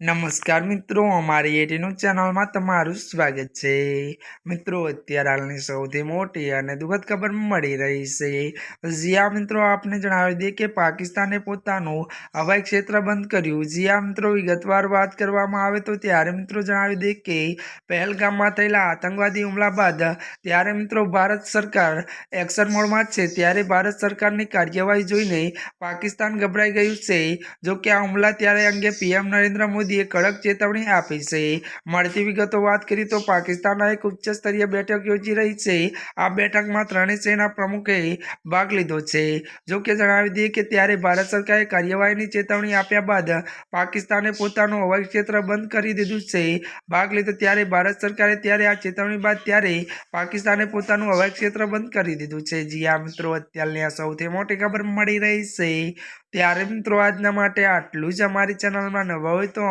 નમસ્કાર મિત્રો, અમારી એટીનું ચેનલમાં તમારું સ્વાગત છે. મિત્રો, અત્યારે હાલની સૌથી મોટી અને દુઃખદ ખબર મળી રહી છે. જ્યાં મિત્રો, આપને જણાવી દઈએ કે પાકિસ્તાને પોતાનું હવાઈ ક્ષેત્ર બંધ કર્યું. જ્યાં મિત્રો, વિગતવાર વાત કરવામાં આવે તો ત્યારે મિત્રો જણાવી દઈએ કે પહેલગામમાં થયેલા આતંકવાદી હુમલા બાદ ત્યારે મિત્રો ભારત સરકાર એક્શન મોડમાં છે. ત્યારે ભારત સરકારની કાર્યવાહી જોઈને પાકિસ્તાન ગભરાઈ ગયું છે. જો કે આ હુમલા ત્યારે અંગે પીએમ નરેન્દ્ર મોદીએ કડક ચેતવણી આપી છે. મળતી વિગતો વાત કરીએ તો પાકિસ્તાનમાં એક ઉચ્ચ સ્તરીય બેઠક યોજી રહી છે. આ બેઠકમાં ત્રણેય સેના પ્રમુખે ભાગ લીધો છે. જો કે જણાવી દઈએ કે ત્યારે ભારત સરકારે કાર્યવાહીની ચેતવણી આપ્યા બાદ પાકિસ્તાને પોતાનું હવાઈ ક્ષેત્ર બંધ કરી દીધું છે. ભાગ લીધો ત્યારે ભારત સરકારે ત્યારે આ ચેતવણી બાદ ત્યારે પાકિસ્તાને પોતાનું હવાઈ ક્ષેત્ર બંધ કરી દીધું છે. જી આ મિત્રો, અત્યારની આ સૌથી મોટી ખબર મળી રહી છે. ત્યારે મિત્રો, આજના માટે આટલું જ. અમારી ચેનલમાં નવા હોય તો